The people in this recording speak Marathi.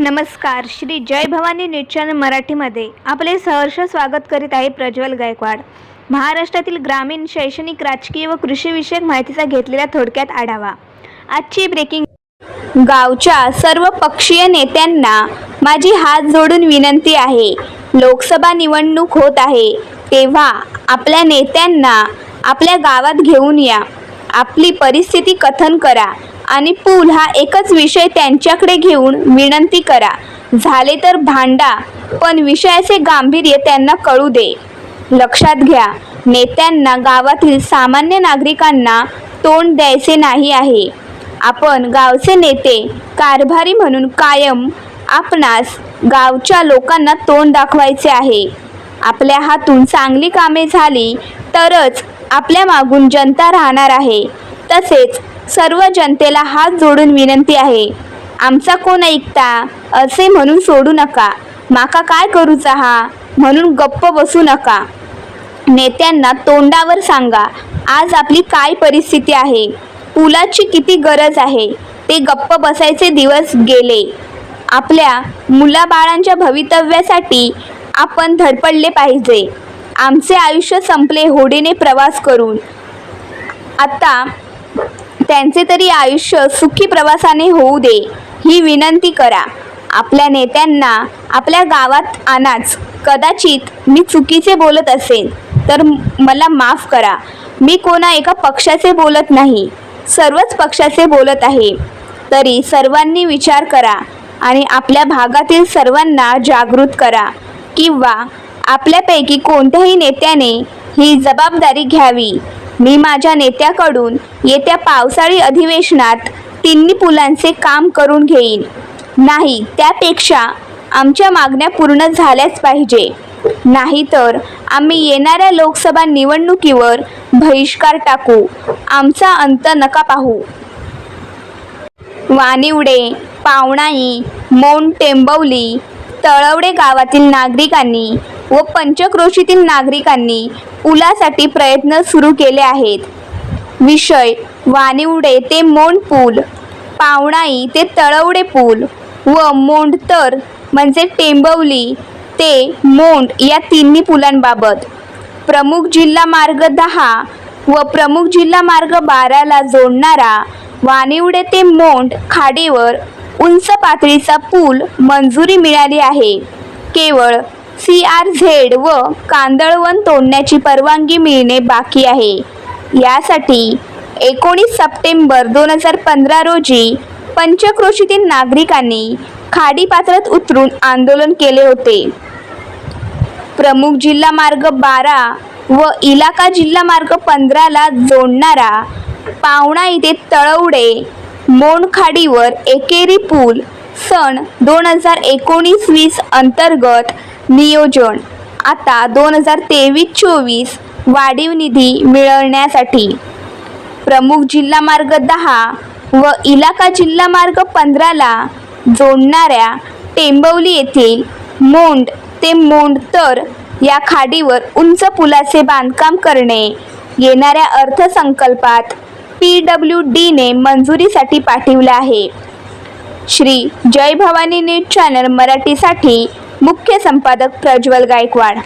नमस्कार श्री जय भवानी न्यूज चॅनल मराठीमध्ये आपले सहर्ष स्वागत करीत आहे प्रज्वल गायकवाड. महाराष्ट्रातील ग्रामीण शैक्षणिक राजकीय व कृषीविषयक माहितीचा घेतलेला थोडक्यात आढावा. आजची ब्रेकिंग गावच्या सर्व पक्षीय नेत्यांना माझी हात जोडून विनंती आहे. लोकसभा निवडणूक होत आहे. तेव्हा आपल्या नेत्यांना आपल्या गावात घेऊन या. आपली परिस्थिती कथन करा. आणि पूल हा एकच विषय त्यांच्याकडे घेऊन विनंती करा. झाले तर भांडा पण विषयाचे गांभीर्य त्यांना कळू दे. लक्षात घ्या नेत्यांना गावातील सामान्य नागरिकांना तोंड द्यायचे नाही आहे. आपण गावचे नेते कारभारी म्हणून कायम आपणास गावच्या लोकांना तोंड दाखवायचे आहे. आपल्या हातून चांगली कामे झाली तरच आपल्या मागून जनता राहणार आहे. तसेच सर्व जनतेला हात जोडून विनंती आहे. आमचा कोण ऐकता? असे म्हणून सोडू नका. माका काय करूचा हा म्हणून गप्प बसू नका. नेत्यांना तोंडावर सांगा आज आपली काय परिस्थिती आहे? पुलाची किती गरज आहे? ते गप्प बसायचे दिवस गेले. आपल्या मुलाबाळांच्या भवितव्यासाठी आपण धडपडले पाहिजे. आमचे आयुष्य संपले होडीने प्रवास करून. आता त्यांचे तरी आयुष्य सुखी प्रवासाने होऊ दे ही विनंती करा. आपल्या नेत्यांना आपल्या गावात आणाच. कदाचित मी चुकीचे बोलत असेल तर मला माफ करा. मी कोणा एका पक्षाचे बोलत नाही सर्वच पक्षाचे बोलत आहे. तरी सर्वांनी विचार करा आणि आपल्या भागातील सर्वांना जागृत करा. किंवा आपल्यापैकी कोणत्याही नेत्याने ही जबाबदारी घ्यावी. मी माझ्या नेत्याकडून येत्या पावसाळी अधिवेशनात तिन्ही पुलांचे काम करून घेईन. नाही त्यापेक्षा आमच्या मागण्या पूर्ण झाल्याच पाहिजे. नाहीतर आम्ही येणाऱ्या लोकसभा निवडणुकीवर बहिष्कार टाकू. आमचा अंत नका पाहू. वानिवडे पावणाई मोंड टेंबवली तळवडे गावातील नागरिकांनी व पंचक्रोशीतील नागरिकांनी पुलासाठी प्रयत्न सुरू केले आहेत. विषय वानिवडे ते मोंड पूल पावणाई ते तळवडे पूल व मोंडतर म्हणजे टेंबवली ते मोंड या तिन्ही पुलांबाबत. प्रमुख जिल्हा मार्ग दहा व प्रमुख जिल्हा मार्ग बाराला जोडणारा वानिवडे ते मोंड खाडीवर उंच पातळीचा पूल मंजुरी मिळाली आहे. केवळ सी आर झेड व कांदळवन तोडण्याची परवानगी मिळणे बाकी आहे. यासाठी एकोणीस सप्टेंबर दोन हजार पंधरा रोजी पंचक्रोशीतील नागरिकांनी खाडीपात्रात उतरून आंदोलन केले होते. प्रमुख जिल्हा मार्ग बारा व इलाका जिल्हा मार्ग पंधराला जोडणारा पावणा इथे तळवडे मोंडखाडीवर एकेरी पूल सन दोन हजार एकोणीस वीस अंतर्गत नियोजन. आता दोन हजार तेवीस चोवीस वाढीव निधी मिळवण्यासाठी प्रमुख जिल्हा मार्ग दहा व इलाका जिल्हा मार्ग पंधराला जोडणाऱ्या टेंबवली येथील मोंड ते मोंडतर या खाडीवर उंच पुलाचे बांधकाम करणे. येणाऱ्या अर्थसंकल्पात पी डब्ल्यू डीने मंजुरीसाठी पाठविले आहे. श्री जय भवानी न्यूज चॅनल मराठीसाठी मुख्य संपादक प्रज्वल गायकवाड